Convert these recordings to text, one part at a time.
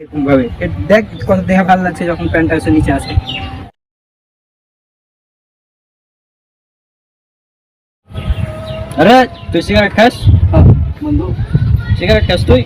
এরকম ভাবে দেখ কত দেহা ভালো লাগছে যখন প্যান্টটা এসে নিচে আসে। আরে তুই সিগারেট খাস? বন্ধু। সিগারেট খাস তুই?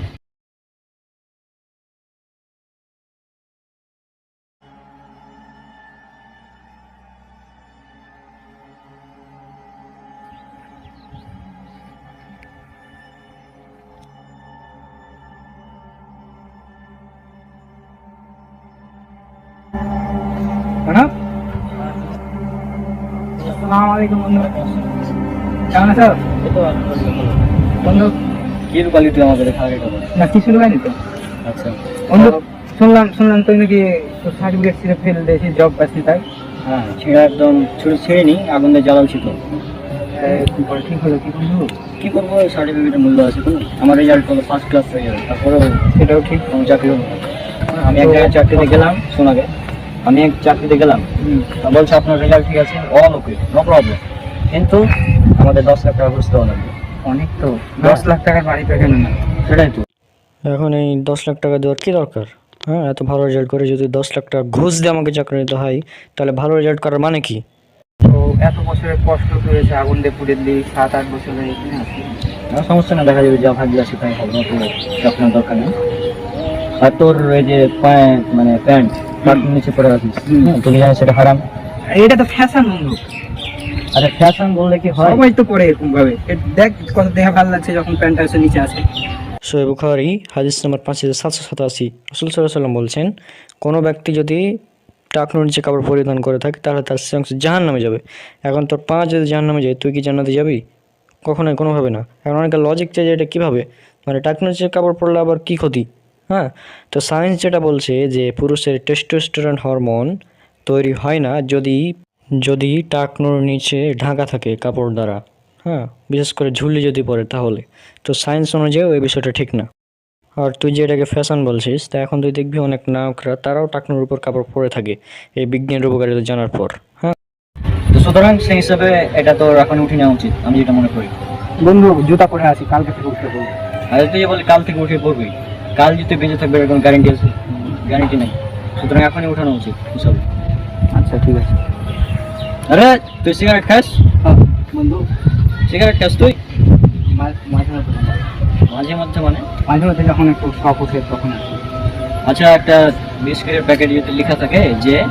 আসসালামু আলাইকুম বন্ধু। কেমন আছো? বন্ধু কি রূপালি তুই আমাকে দেখা না কিছু তো? আচ্ছা। বন্ধু শুনলাম শুনলাম তুই নাকি সার্টিফিকেট ছিঁড়ে ফেল দিয়েছি জব পাচ্ছি তাই? হ্যাঁ ছেঁড়া একদম ছুড়ে ছেড়ে নি আগুন দিয়ে জ্বালা উচিত কি ঠিক হলো কি বন্ধু? কি করব সার্টিফিকেটের মূল্য আছে কোনো আমার রেজাল্ট হলো ফার্স্ট ক্লাস হয়ে যাবে তারপরেও সেটাও ঠিক। কোনো চাকরি আমি এক জায়গায় চাকরিতে গেলাম শোন আগে আমি এক চাকরিতে গেলাম। তা বলছে আপনার রেজাল্ট ঠিক আছে? অল ওকে নো প্রবলেম কিন্তু আমাদের দশ লাখ টাকা ঘুষ দেওয়া লাগবে অনেক তো। দশ লাখ টাকার বাড়ি পেখানো না। সেটাই তো। এখন এই দশ লাখ টাকা দেওয়ার কী দরকার? হ্যাঁ এত ভালো রেজাল্ট করে যদি দশ লাখ টাকা ঘুষ দিয়ে আমাকে চাকরি নিতে হয় তাহলে ভালো রেজাল্ট করার মানে কি? তো এত বছরের কষ্ট করেছে আগুন দিয়ে পুড়ে দিই সাত আট এখানে আছি না সমস্যা না দেখা যাবে যা ভাগ্য তাই হবে না তো আপনার দরকার নেই। আর তোর এই যে প্যান্ট মানে প্যান্ট তার নিচে পড়ে আছিস। হ্যাঁ, তুমি জানিস সেটা হারাম। এটা তো ফ্যাশন বন্ধু আরে ফ্যাশন বললে কি হয়? সবাই তো পরে এরকম ভাবে দেখ কত দেহা ভালো লাগছে যখন প্যান্টটা এসে নিচে আসে সোহেব বুখারি হাদিস নম্বর পাঁচ হাজার সাতশো সাতাশি। রসুল সাল্লাম বলছেন কোনো ব্যক্তি যদি টাকনুর নিচে কাপড় পরিধান করে থাকে তাহলে তার সে অংশ জাহান নামে যাবে। এখন তোর পা যদি জাহান নামে যায় তুই কি জান্নাতে যাবি? কখনোই কোনোভাবে না। এখন অনেকে লজিক চাই যে এটা কীভাবে? মানে টাকনুর নিচে কাপড় পরলে আবার কী ক্ষতি? হ্যাঁ তো সায়েন্স যেটা বলছে যে পুরুষের টেস্টোস্টেরন হরমোন তৈরি হয় না যদি যদি টাকনুর নিচে ঢাকা থাকে কাপড় দ্বারা হ্যাঁ বিশেষ করে ঝুলি যদি পড়ে তাহলে। তো সায়েন্স অনুযায়ী ওই বিষয়টা ঠিক না। আর তুই যে এটাকে ফ্যাশন বলছিস তা এখন তুই দেখবি অনেক নায়করা তারাও টাকনুর উপর কাপড় পরে থাকে এই বিজ্ঞানের উপকারিতা জানার পর হ্যাঁ। তো সুতরাং সেই হিসাবে এটা তো এখন উঠে নেওয়া উচিত আমি যেটা মনে করি। বন্ধু জুতা পরে আছি কালকে থেকে উঠতে বলব আর তুই বলি কাল থেকে উঠে পড়বি। কাল যদি বেঁচে থাকবে এর কোনো গ্যারান্টি আছে? গ্যারান্টি নেই। সুতরাং এখনই উঠানো উচিত হিসাবে। আচ্ছা ঠিক আছে। আরে তুই সিগারেট খাস? হ্যাঁ, বন্ধু। সিগারেট খাস তুই? মা- মাঝে মাঝে মাঝে মধ্যে মানে? মাঝে মধ্যে যখন একটু শখ উঠে তখন আচ্ছা একটা বিস্কিটের প্যাকেট যদি লেখা থাকে যে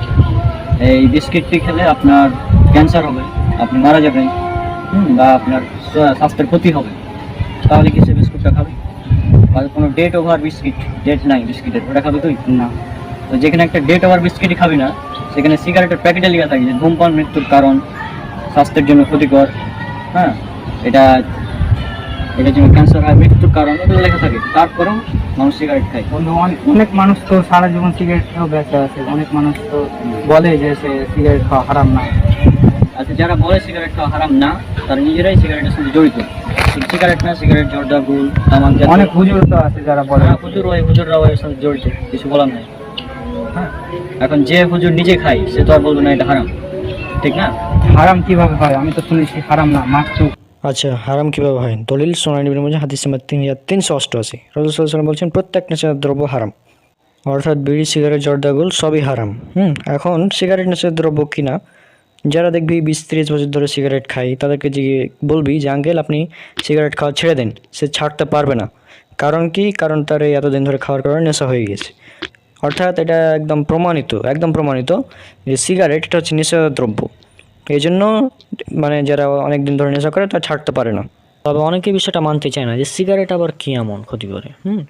এই বিস্কিটটি খেলে আপনার ক্যান্সার হবে আপনি মারা যাবেন বা আপনার স্বাস্থ্যের ক্ষতি হবে তাহলে কি সে বিস্কুটটা খাবে? বা কোনো ডেট ওভার বিস্কিট ডেট নাই বিস্কিটের ওটা খাবে তুই? না। তো যেখানে একটা ডেট ওভার বিস্কিটই খাবি না সেখানে সিগারেটের প্যাকেটে লেখা থাকে যে ধূমপান মৃত্যুর কারণ স্বাস্থ্যের জন্য ক্ষতিকর হ্যাঁ? এটা এটা জন্য ক্যান্সার হয় মৃত্যুর কারণ এগুলো লেখা থাকে। তারপরেও মানুষ সিগারেট খায়। বন্ধু অনেক অনেক মানুষ তো সারা জীবন সিগারেট খেয়েও ব্যস্ত আছে। অনেক মানুষ তো বলে যে সে সিগারেট খাওয়া হারাম না। আচ্ছা যারা বলে সিগারেট খাওয়া হারাম না তারা নিজেরাই সিগারেটের সাথে জড়িত। সিগারেট না সিগারেট জর্দা গুল তামাক অনেক হুজুর তো আছে যারা বলে। হ্যাঁ, হুজুর হয় হুজুররাও এর সাথে জড়িত কিছু বলার নাই। হ্যাঁ। এখন যে হুজুর নিজে খায় সে তো আর বলবে না এটা হারাম। ঠিক না? হারাম কীভাবে হয়? আমি তো শুনেছি হারাম না মাত্র আচ্ছা হারাম কীভাবে হয়? দলিল সোনাই নিবির মধ্যে হাদিস নাম্বার তিন হাজার তিনশো অষ্টআশি। রসুল সাল্লাহ বলছেন প্রত্যেক নেশার দ্রব্য হারাম। অর্থাৎ বিড়ি সিগারেট জর্দাগুল সবই হারাম। হুম এখন সিগারেট নেশার দ্রব্য কিনা? যারা দেখবি বিশ ত্রিশ বছর ধরে সিগারেট খাই তাদেরকে যে বলবি যে, আঙ্কেল, আপনি সিগারেট খাওয়া ছেড়ে দেন, সে ছাড়তে পারবে না। কারণ কি? কারণ তার এই এতদিন ধরে খাওয়ার কারণে নেশা হয়ে গেছে অর্থাৎ এটা একদম প্রমাণিত একদম প্রমাণিত যে সিগারেট এটা হচ্ছে নেশা দ্রব্য। এই জন্য মানে যারা অনেক দিন ধরে নেশা করে, তারা ছাড়তে পারে না। তবে অনেকে বিষয়টা মানতে চায় না যে সিগারেট আবার কী এমন ক্ষতি করে, হুম?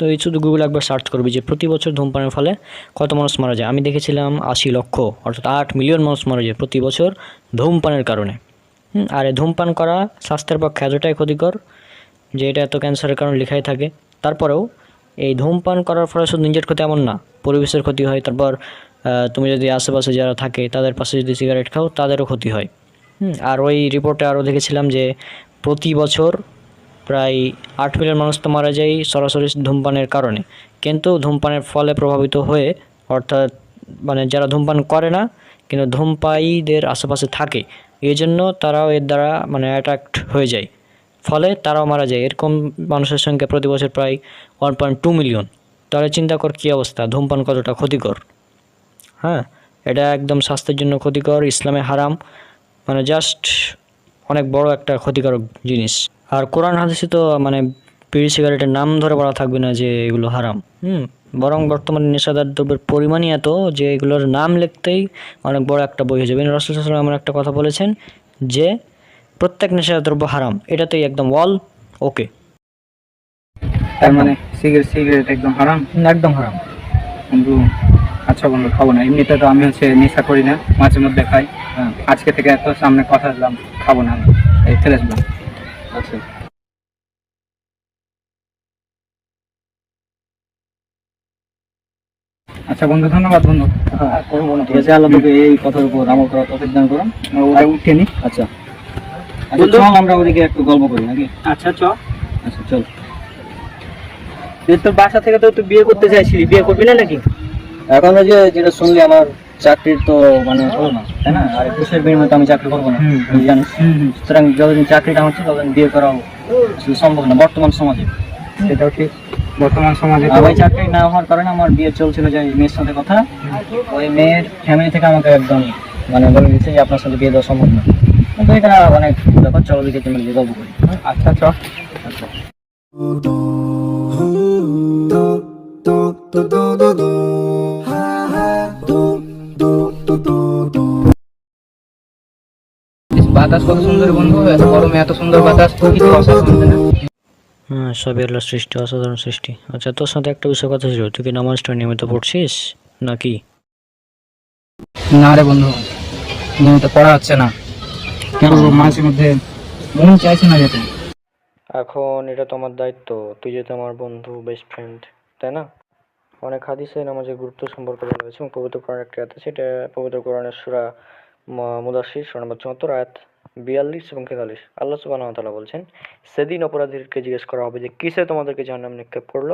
তো এই শুধু গুগল একবার সার্চ করবি যে প্রতি বছর ধূমপানের ফলে কত মানুষ মারা যায়। আমি দেখেছিলাম আশি লক্ষ, অর্থাৎ আট মিলিয়ন মানুষ মারা যায় প্রতি বছর ধূমপানের কারণে। আর এই ধূমপান করা স্বাস্থ্যের পক্ষে এতটাই ক্ষতিকর যে এটা এত ক্যান্সারের কারণে লেখাই থাকে। তারপরেও এই ধূমপান করার ফলে শুধু নিজের ক্ষতি এমন না, পরিবেশের ক্ষতি হয়। তারপর তুমি যদি আশেপাশে যারা থাকে, তাদের পাশে যদি সিগারেট খাও, তাদেরও ক্ষতি হয়। আর ওই রিপোর্টে আরও দেখেছিলাম যে প্রতি বছর প্রায় আট মিলিয়ন মানুষ তো মারা যায় সরাসরি ধূমপানের কারণে। কিন্তু ধূমপানের ফলে প্রভাবিত হয়ে, অর্থাৎ মানে যারা ধূমপান করে না, কিন্তু ধূমপায়ীদের আশেপাশে থাকে এই জন্য তারাও এর দ্বারা মানে অ্যাট্রাক্ট হয়ে যায়। ফলে তারাও মারা যায়। এরকম মানুষের সংখ্যা প্রতি বছর প্রায় ওয়ান পয়েন্ট টু মিলিয়ন তাহলে চিন্তা কর কী অবস্থা? ধূমপান কতটা ক্ষতিকর? হ্যাঁ এটা একদম স্বাস্থ্যের জন্য ক্ষতিকর, ইসলামে হারাম। মানে জাস্ট অনেক বড় একটা ক্ষতিকারক জিনিস। আর কোরআন হাদিসে তো মানে বিড়ি সিগারেটের নাম ধরে বলা থাকবে না যে এগুলো হারাম। হুম বরং বর্তমানে নেশাদার দ্রব্যের পরিমাণই এত যে এগুলোর নাম লিখতেই অনেক বড় একটা বই হয়ে যাবে। রসুল সাল্লাম এমন একটা কথা বলেছেন যে প্রত্যেক নেশাদার দ্রব্য হারাম। এটাতেই একদম ওয়াল ওকে। তার মানে সিগারেট সিগারেট একদম হারাম? একদম হারাম। বন্ধু আচ্ছা বন্ধু খাব না। এমনিতে তো আমি হচ্ছে নেশা করি না মাঝে মধ্যে খাই। হ্যাঁ। আজকে থেকে এত সামনে কথা দিলাম খাব না এই ফেলে আচ্ছা। আচ্ছা বন্ধু ধন্যবাদ বন্ধু। করব না ঠিক আছে আল্লাহ তোকে এই কথার উপর আমল করা তৌফিক দান করুন। ওটা উঠে নি আচ্ছা। আচ্ছা চল আমরা ওদিকে একটু গল্প করি নাকি? আচ্ছা চ। আচ্ছা চল। তোর বাসা থেকে তো তুই বিয়ে করতে চাইছিলি বিয়ে করবি না নাকি? এখন ওই যে যেটা শুনলি আমার চাকরির তো মানে হলো না তাই না? আর ঘুষের বিনিময়ে তো আমি চাকরি করব না। তুই সুতরাং যতদিন চাকরিটা হচ্ছে ততদিন বিয়ে করাও সম্ভব না বর্তমান সমাজে। সেটাও ঠিক বর্তমান সমাজে তো ওই চাকরি না হওয়ার কারণে আমার বিয়ে চলছিল যে মেয়ের সাথে কথা। ওই মেয়ের ফ্যামিলি থেকে আমাকে একদম মানে বলে দিচ্ছে যে আপনার সাথে বিয়ে দেওয়া সম্ভব না। কিন্তু এটা অনেক ব্যাপার চলো দিকে তুমি গল্প করি। আচ্ছা চ। আচ্ছা বাতাস কত সুন্দর বন্ধু এত গরমে এত সুন্দর বাতাস কিছু অসাধারণ না? হ্যাঁ সবই আল্লাহ সৃষ্টি অসাধারণ সৃষ্টি। আচ্ছা তোর সাথে একটা বিষয় কথা ছিল তুই কি নামাজটা নিয়মিত পড়ছিস নাকি? না রে বন্ধু নিয়মিত পড়া হচ্ছে না। কেন মাঝে মধ্যে মন চাইছে না যেতে। এখন এটা তো আমার দায়িত্ব তুই যেহেতু আমার বন্ধু বেস্ট ফ্রেন্ড তাই না? অনেক হাদিসে নামাজের গুরুত্ব সম্পর্কে বলা হয়েছে এবং পবিত্র কোরআন একটা আয়াত আছে এটা পবিত্র কোরআনের সুরা মুদাসির সুরা নম্বর চুয়াত্তর আয়াত বিয়াল্লিশ এবং তেতাল্লিশ। আল্লাহ সুবাহতালা বলছেন, সেদিন অপরাধীকে জিজ্ঞেস করা হবে যে কিসে তোমাদেরকে জাহান্নাম নিক্ষেপ করল?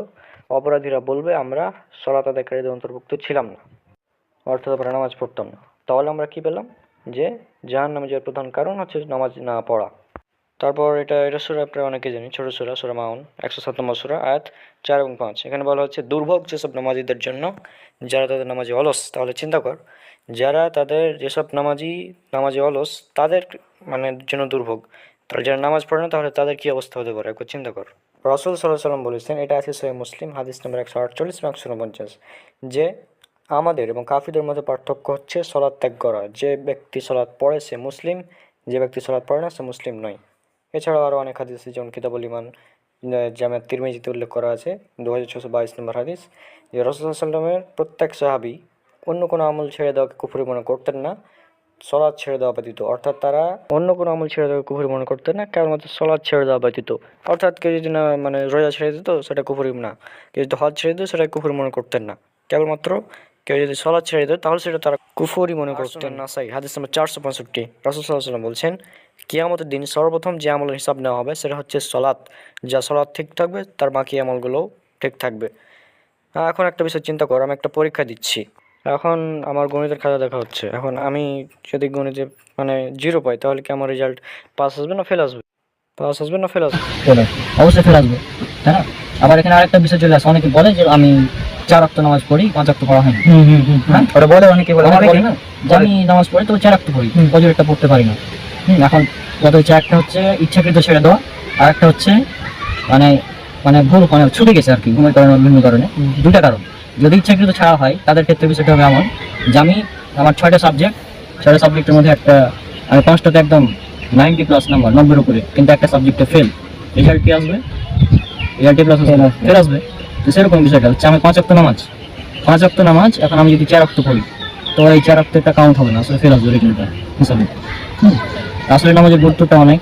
অপরাধীরা বলবে, আমরা সলাত আদায়কারীদের অন্তর্ভুক্ত ছিলাম না, অর্থাৎ আমরা নামাজ পড়তাম না। তাহলে আমরা কি পেলাম? যে জাহান্নামে যাওয়ার প্রধান কারণ হচ্ছে নামাজ না পড়া। তারপর এটা এটা সুরা আপনারা অনেকে জানি ছোটো সুরা সুরা মাউন, একশো সাত নম্বর সুরা, আয়াত চার এবং পাঁচ। এখানে বলা হচ্ছে, দুর্ভোগ যেসব নামাজিদের জন্য, যারা তাদের নামাজে অলস, তাহলে চিন্তা কর, যারা তাদের যেসব নামাজি, নামাজে অলস, তাদের মানে জন্য দুর্ভোগ। তাহলে যারা নামাজ পড়ে না, তাহলে তাদের কী অবস্থা হতে পারে? একবার চিন্তা কর। রসুল সাল্লাহ সাল্লাম বলেছেন, এটা আছে সহি মুসলিম, হাদিস নম্বর একশো আটচল্লিশ এবং একশো উনপঞ্চাশ, যে আমাদের এবং কাফিদের মধ্যে পার্থক্য হচ্ছে, সলাৎ ত্যাগ করা। যে ব্যক্তি সলাৎ পড়ে, সে মুসলিম, যে ব্যক্তি সলাৎ পড়ে না, সে মুসলিম নয়। এছাড়াও আরও অনেক হাদিস আছে যেমন কিতাবুল ইমান জামাত তিরমিজিতে উল্লেখ করা আছে দু হাজার ছশো বাইশ নম্বর হাদিস। যে রসুল্লাহ সাল্লামের প্রত্যেক সাহাবি অন্য কোনো আমল ছেড়ে দেওয়াকে কুফুরি মনে করতেন না সলাদ ছেড়ে দেওয়া ব্যতীত। অর্থাৎ তারা অন্য কোনো আমল ছেড়ে দেওয়াকে কুফুরি মনে করতেন না কেবলমাত্র সলাদ ছেড়ে দেওয়া ব্যতীত। অর্থাৎ কেউ যদি না মানে রোজা ছেড়ে দিত সেটা কুফুরি না। কেউ যদি হজ ছেড়ে দিত সেটা কুফুরি মনে করতেন না। কেবলমাত্র কেউ যদি সলাদ ছেড়ে দিত তাহলে সেটা তারা কুফুরি মনে করতেন না। সাই হাদিস নম্বর চারশো পঁয়ষট্টি রসুল সাল্লাহ বলছেন কিয়ামতের দিন সর্বপ্রথম যে আমলের হিসাব নেওয়া হবে সেটা হচ্ছে সলাৎ। যা সলাৎ ঠিক থাকবে তার বাকি আমলগুলোও ঠিক থাকবে। এখন একটা বিষয় চিন্তা কর আমি একটা পরীক্ষা দিচ্ছি। এখন আমার গণিতের খাতা দেখা হচ্ছে। এখন আমি যদি গণিতে মানে জিরো পাই তাহলে কি আমার রেজাল্ট পাস আসবে না ফেল আসবে? পাস আসবে না ফেল আসবে? অবশ্যই ফেলে আসবে। তাই না? আবার এখানে আরেকটা বিষয় চলে আসে। অনেকে বলে যে আমি চার অক্ট নামাজ পড়ি পাঁচ অক্ট পড়া হয়নি। হুম হুম হুম হ্যাঁ? ওটা বলে অনেকে বলে। অনেকে অনেকে না যে আমি নামাজ পড়ি তো চার অক্ট পড়ি। হুম। ফজরেরটা পড়তে পারি না। এখন যত হচ্ছে একটা হচ্ছে ইচ্ছাকৃত ছেড়ে দেওয়া আর একটা হচ্ছে মানে মানে ভুল মানে ছুটে গেছে আর কি ঘুমের কারণে বিভিন্ন কারণে। দুটা কারণ। যদি ইচ্ছাকৃত ছাড়া হয় তাদের ক্ষেত্রে বিষয়টা হবে এমন যে আমি আমার ছয়টা সাবজেক্ট ছয়টা সাবজেক্টের মধ্যে একটা আমি পাঁচটাতে একদম নাইনটি প্লাস নাম্বার নব্বইয়ের উপরে কিন্তু একটা সাবজেক্টে ফেল রেজাল্ট কি আসবে? রেজাল্ট প্লাস ফেল আসবে। তো সেরকম বিষয়টা হচ্ছে আমি পাঁচ অক্ট নামাজ। পাঁচ অক্ট নামাজ এখন আমি যদি চার অক্ট পড়ি তো এই চার অক্টটা কাউন্ট হবে না আসলে ফেল আসবে রেজাল্টটা হিসাবে হুম। আসলে নামাজের গুরুত্বটা অনেক।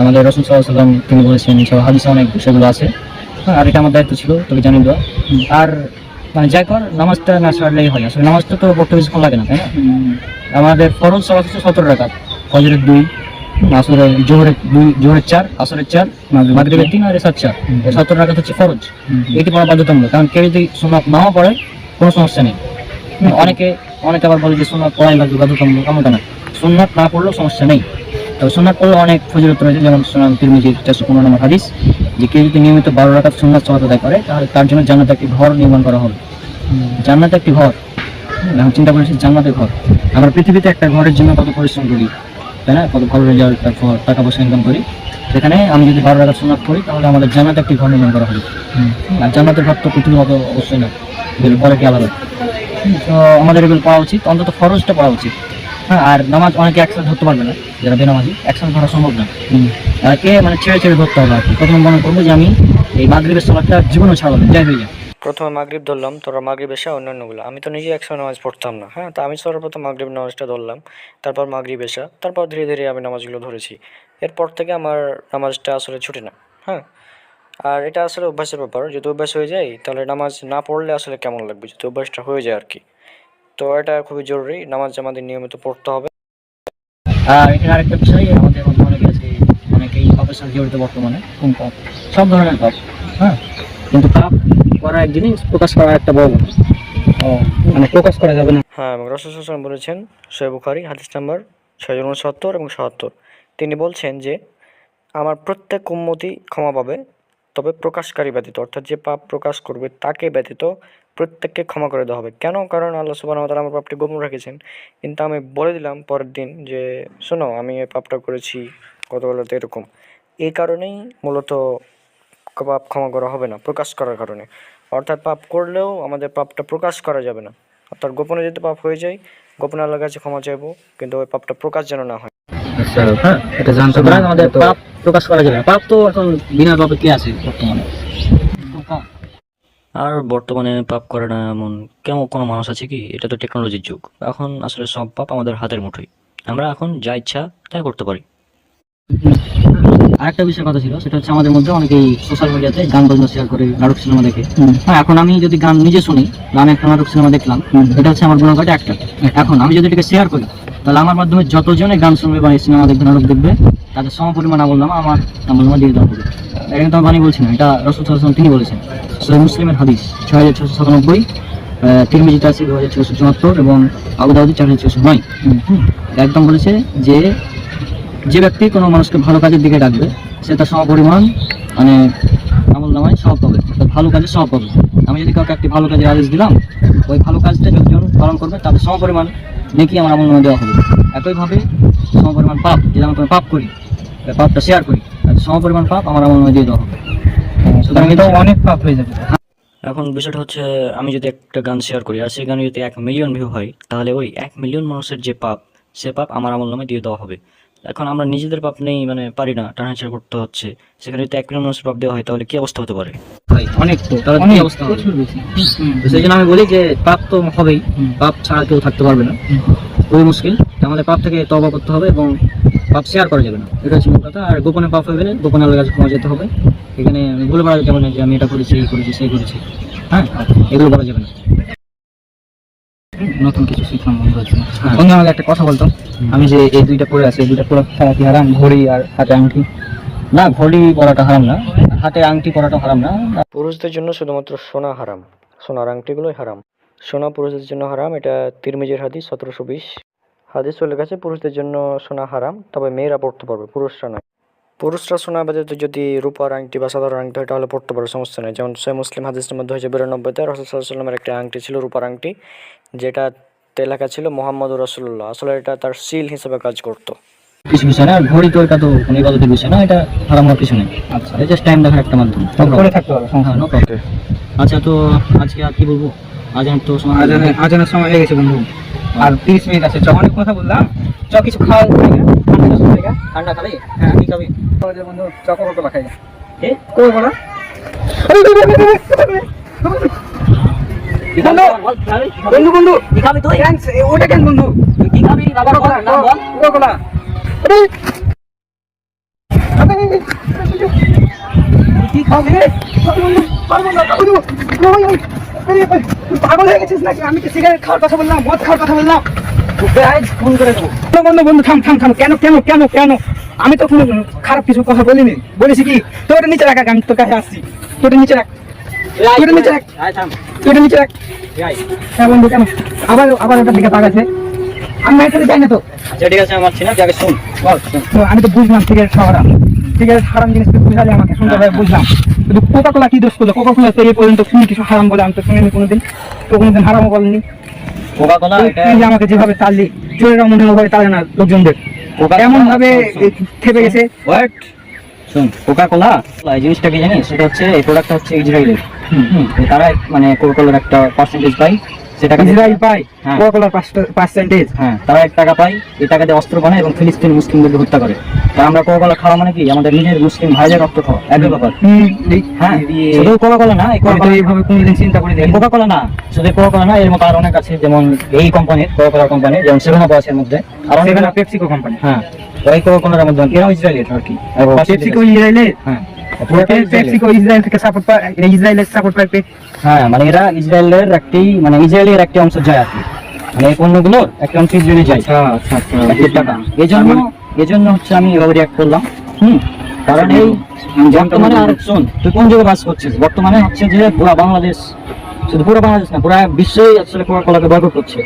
আমাদের রসুল সাল্লাম তিনি বলেছেন সব হাদিসে অনেক বিষয়গুলো আছে। হ্যাঁ, আর এটা আমার দায়িত্ব ছিল তোকে জানিয়ে দেওয়া। আর মানে যাই কর নামাজটা না ছাড়লেই হয়। আসলে নামাজটা তো পড়তে বেশিক্ষণ লাগে না তাই না? আমাদের ফরজ সবার হচ্ছে সতেরো রাকাত। ফজরের দুই আসরের জোহরের দুই জোহরের চার আসরের চার মাগরিবের তিন। আর এসার চার। সতেরো রাকাত হচ্ছে ফরজ। এটি পড়া বাধ্যতামূলক কারণ কেউ যদি সোনাত নাও পড়ে কোনো সমস্যা নেই। অনেকে অনেকে আবার বলে যে সোনাত পড়াই লাগবে বাধ্যতামূলক এমনটা না। সোনাত না পড়লেও সমস্যা নেই। তো সুন্নাত পড়লে অনেক ফজিলত রয়েছে যেমন সুনান তিরমিজির চারশো পনেরো নম্বর হাদিস। যে কেউ যদি নিয়মিত বারো সুন্নাত সালাত আদায় করে তাহলে তার জন্য জান্নাতে একটি ঘর নির্মাণ করা হবে। জান্নাতে একটি ঘর? এখন চিন্তা করেছি জান্নাতের ঘর। আমরা পৃথিবীতে একটা ঘরের জন্য কত পরিশ্রম করি তাই না? কত ভালো রেজাল্ট তারপর টাকা পয়সা ইনকাম করি। সেখানে আমি যদি বারো রাকাত সুন্নাত করি তাহলে আমাদের জান্নাতে একটি ঘর নির্মাণ করা হবে। আর জান্নাতের ঘর তো পৃথিবীর মতো অবশ্যই না। পরে কি আলাদা? তো আমাদের এগুলো পড়া উচিত। অন্তত ফরজটা পড়া উচিত। হ্যাঁ আর নামাজ অনেকে একসাথে ধরতে পারবে না যারা বেনামাজি একসাথে ধরা সম্ভব না। তাকে মানে ছেড়ে ছেড়ে ধরতে হবে আর কি। প্রথমে মনে করব যে আমি এই মাগরীবের সলাটটা জীবনও ছাড়াবো না, যাই হয়ে যায় প্রথমে মাগরিব ধরলাম তোরা মাগরিব এসে অন্যান্যগুলো। আমি তো নিজে একসময় নামাজ পড়তাম না হ্যাঁ তা আমি সর্বপ্রথম মাগরিব নামাজটা ধরলাম তারপর মাগরিব এসা তারপর ধীরে ধীরে আমি নামাজগুলো ধরেছি। এরপর থেকে আমার নামাজটা আসলে ছুটে না হ্যাঁ। আর এটা আসলে অভ্যাসের ব্যাপার যদি অভ্যাস হয়ে যায় তাহলে নামাজ না পড়লে আসলে কেমন লাগবে? যদি অভ্যাসটা হয়ে যায় আর কি। তো এটা খুবই জরুরি নামাজ আমাদের নিয়মিত পড়তে হবে। এখানে আরেকটা বিষয় আমাদের অনেকে আছে অনেকেই জড়িত বর্তমানে কোন পাপ সব ধরনের পাপ হ্যাঁ? কিন্তু পাপ করা এক জিনিস প্রকাশ করা একটা বড়। মানে প্রকাশ করা যাবে না। হ্যাঁ এবং বলেছেন সোহেব বুখারি হাদিস নাম্বার ছয়শো উনসত্তর এবং সাহাত্তর তিনি বলছেন যে আমার প্রত্যেক উন্মতি ক্ষমা পাবে তবে প্রকাশকারী ব্যতীত, অর্থাৎ যে পাপ প্রকাশ করবে তাকে ব্যতীত প্রত্যেককে ক্ষমা করে দেওয়া হবে। কেন? কারণ আল্লাহ সুবাহ তাআলা আমার পাপটি গোপন রেখেছেন। কিন্তু আমি বলে দিলাম পরের দিন যে, শোনো, আমি এই পাপটা করেছি গতকালতে এরকম। এই কারণেই মূলত পাপ ক্ষমা করা হবে না, প্রকাশ করার কারণে। অর্থাৎ পাপ করলেও আমাদের পাপটা প্রকাশ করা যাবে না। অর্থাৎ গোপনে যদি পাপ হয়ে যায়, গোপনে আল্লাহর কাছে ক্ষমা চাইব, কিন্তু ওই পাপটা প্রকাশ যেন না হয়। হ্যাঁ এটা জানতো সুতরাং আমাদের পাপ প্রকাশ করা যাবে পাপ তো এখন বিনা পাপে কে আছে বর্তমানে? আর বর্তমানে পাপ করে না এমন কেমন কোনো মানুষ আছে কি? এটা তো টেকনোলজির যুগ। এখন আসলে সব পাপ আমাদের হাতের মুঠোয়। আমরা এখন যা ইচ্ছা তাই করতে পারি। আরেকটা বিষয় কথা ছিল সেটা হচ্ছে আমাদের মধ্যে অনেকেই সোশ্যাল মিডিয়াতে গান বাজনা শেয়ার করে নাটক সিনেমা দেখে। হ্যাঁ এখন আমি যদি গান নিজে শুনি বা আমি একটা নাটক সিনেমা দেখলাম এটা হচ্ছে আমার গুণগত একটা। এখন আমি যদি এটাকে শেয়ার করি তাহলে আমার মাধ্যমে যতজনে গান শুনবে বা এই সিনেমা দেখবে নাটক দেখবে তাদের সম পরিমাণ নামা আমার আমল নামা দিয়ে দেওয়া হবে। এটা কিন্তু আমি বলছি না এটা রসুল আলাইহি তিনি বলেছেন। সহি মুসলিমের হাদিস ছয় হাজার ছশো সাতানব্বই তিরমিজিতে আছে দু হাজার ছশো চুয়াত্তর এবং আবু দাউদি চার হাজার ছশো নয়। হুম, একদম বলেছে যে যে ব্যক্তি কোনো মানুষকে ভালো কাজের দিকে ডাকবে, সে তার সমপরিমাণ মানে আমল নামায় সব পাবে অর্থাৎ ভালো কাজে সব পাবে। আমি যদি কাউকে একটি ভালো কাজের আদেশ দিলাম, ওই ভালো কাজটা যতজন পালন করবে তাদের সমপরিমাণ নাকি আমার আমল নামে দেওয়া হবে। একইভাবে সমপরিমাণ পাপ যদি আমি কোনো পাপ করি পাপটা শেয়ার করি তাহলে সমপরিমাণ পাপ আমার আমল নামে দিয়ে দেওয়া হবে। সুতরাং এটা এটা অনেক পাপ হয়ে যাবে। এখন বিষয়টা হচ্ছে, আমি যদি একটা গান শেয়ার করি, আর সেই গানে যদি এক মিলিয়ন ভিউ হয়, তাহলে ওই এক মিলিয়ন মানুষের যে পাপ, সে পাপ আমার আমল নামে দিয়ে দেওয়া হবে। এখন আমরা নিজেদের পাপ নেই মানে পারি না টানাছাড়া করতে হচ্ছে। সেখানে যদি এক মিলিয়ন মানুষের পাপ দেওয়া হয় তাহলে কি অবস্থা হতে পারে? ভাই অনেক তো তাহলে কি অবস্থা হবে? সেই জন্য আমি বলি যে পাপ তো হবেই। পাপ ছাড়া কেউ থাকতে পারবে না। খুবই মুশকিল। আমাদের পাপ থেকে তবা করতে হবে এবং পাপ শেয়ার করা যাবে না। এটা হচ্ছে মূল কথা। আর গোপনে পাপ হয়ে গেলে গোপনে আল্লাহর কাছে ক্ষমা যেতে হবে। এখানে ভুলে বলা যাবে না যে আমি এটা করেছি এই করেছি সেই করেছি। হ্যাঁ এগুলো বলা যাবে না। নতুন কিছু শিখলাম বন্ধু হচ্ছে হ্যাঁ। বন্ধু আমাকে একটা কথা বলতো। আমি যে এই দুইটা পরে আছি এই দুইটা পরে খেলা কি হারাম ঘড়ি আর হাতে আংটি। না ঘড়ি পরাটা হারাম না হাতে আংটি পরাটা হারাম না। পুরুষদের জন্য শুধুমাত্র সোনা হারাম। সোনার আংটিগুলোই হারাম। সোনা পুরুষদের জন্য হারাম এটা তিরমিজের হাদিস সতেরোশো বিশ। হাদিস চলে গেছে পুরুষদের জন্য সোনা হারাম তবে মেয়েরা পড়তে পারবে পুরুষরা নয়। পুরুষরা সোনা ব্যতীত যদি রূপার আংটি বা সাধারণ আংটি হয় তাহলে পড়তে পারে সমস্যা নেই। যেমন সে মুসলিম হাদিস নম্বর দু হাজার বিরানব্বইতে রসুল্লাহামের একটি আংটি ছিল রূপার আংটি। যেটা লেখা ছিল মোহাম্মদ রসুল্লাহ আসলে এটা তার সিল হিসেবে কাজ করতো কিছু বিষয় না আর ঘড়ি তো এটা তো কোনো ইবাদতের বিষয় না এটা হারাম হওয়ার কিছু নেই আচ্ছা এটা জাস্ট টাইম দেখার একটা মাধ্যম করে থাকতে হবে হ্যাঁ. আচ্ছা তো আজকে আর কি বলব আজ তো সময় আজানের আজানের সময় হয়ে গেছে বন্ধু আর তিরিশ মিনিট আছে চ অনেক কথা বললাম চ কিছু খাওয়া ঠান্ডা খাবে হ্যাঁ। খাবে বন্ধু খাই এ? বন্ধু বন্ধু কি খাবি তুই? ওটা কেন বন্ধু? কি খাবি? বাবা বল। বল কোলা কি খাবি পাগল হয়ে গেছিস নাকি? আমি কি সিগারেট খাওয়ার কথা বললাম মদ খাওয়ার কথা বললাম। ফোন করে দেবো। বন্ধু বন্ধু থাম থাম থাম। কেন কেন কেন কেন? আমি তো কোনো খারাপ কিছু কথা বলিনি। বলেছি কি? তোর নিচে রাখ আমি তোর কাছে আসছি। তোর নিচে রাখ। তোর নিচে রাখ। থাম। তোর এটা নিচে রাখ। হ্যাঁ বন্ধু কেন আবার আবার ওটার দিকে তাকাচ্ছে। আমি মায়ের সাথে যাই না তো। আচ্ছা ঠিক আছে আমার চিনা আগে শুন। তো আমি তো বুঝলাম সিগারেট খাওয়া সিগারেট হারাম জিনিস তো বুঝালে আমাকে সুন্দরভাবে বুঝলাম। কিন্তু কোকা কোলা কি দোষ করল? কোকা কোলা তো এই পর্যন্ত শুনি কিছু হারাম বলে আমি তো শুনিনি কোনোদিন। তো কোনোদিন হারামও বলেনি। কোকা কোলা তুই এটা তুই যে আমাকে যেভাবে তাললি চোরেরা মনে হয় না লোকজনদের। এমন ভাবে। থেপে গেছে। কোকা কোলা এই জিনিসটা কি জানিস? সেটা হচ্ছে এই প্রোডাক্টটা হচ্ছে ইসরায়েলের তারা মানে একটা পার্সেন্টেজ পায় সেটা ইসরায়েল পায়? হ্যাঁ। পার্সেন্টেজ হ্যাঁ তারা এক টাকা পায় এই টাকা দিয়ে অস্ত্র বানায় এবং ফিলিস্তিনি মুসলিমদেরকে হত্যা করে। তা আমরা কোকা কোলা খাওয়া মানে কি? আমাদের নিজের মুসলিম ভাইদের রক্ত খাওয়া একই ব্যাপার। হ্যাঁ শুধু কোকা না এই কোকা কোলা এইভাবে কোনোদিন চিন্তা করে দেখি কোকা কোলা না শুধু না এর মতো আর অনেক আছে যেমন এই কোম্পানির কোকা কোলা কোম্পানি যেমন সেভেন আপ আছে এর মধ্যে। আর অনেক পেপসিকো কোম্পানি হ্যাঁ। ইসরায়েলের আর কি। পেপসিকো ইসরায়েলের হ্যাঁ। পেপসিকো ইসরায়েল থেকে সাপোর্ট পায় ইসরায়েলের সাপোর্ট পায় হ্যাঁ মানে এরা ইসরায়েলের একটি মানে ইসরায়েলের একটি অংশ যায় আর কি। মানে এই পণ্যগুলোর একটা অংশ ইসরায়েলে যায়। টাকা। এই জন্য এই জন্য হচ্ছে আমি এভাবে রিয়াক্ট করলাম। হুম। কারণ এই বর্তমানে আর শোন তুই কোন জায়গায় বাস করছিস? বর্তমানে হচ্ছে যে পুরো বাংলাদেশ শুধু পুরো বাংলাদেশ না পুরো বিশ্বই আসলে কোকা কোলাকে বয়কট করছে।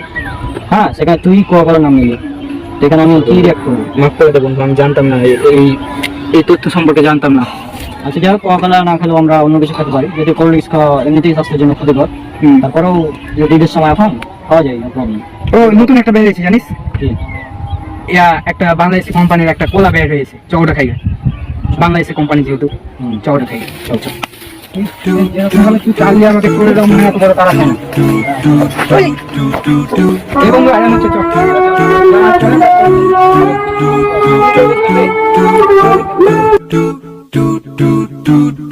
হ্যাঁ সেখানে তুই কোকা কোলার নাম নিলি। এখানে আমি কি রিয়াক্ট করব? মাফ করে দেবো বন্ধু আমি জানতাম না এই- এই তথ্য সম্পর্কে জানতাম না। আচ্ছা যাই হোক কোকা না খেলেও আমরা অন্য কিছু খেতে পারি। যদি কোল্ড ড্রিঙ্কস খাওয়া এমনিতেই স্বাস্থ্যের জন্য ক্ষতিকর। হুম। তারপরেও যদি ঈদের সময় এখন খাওয়া যায় প্রবলেম ও নতুন একটা বেরিয়েছে জানিস? ইয়া একটা বাংলাদেশি কোম্পানির একটা কোলা বের হয়েছে চৌটা খাইবে বাংলাদেশি কোম্পানি যেহেতু। চৌটা আমাকে করে দাও মনে হয় বড় তারা do do do do do do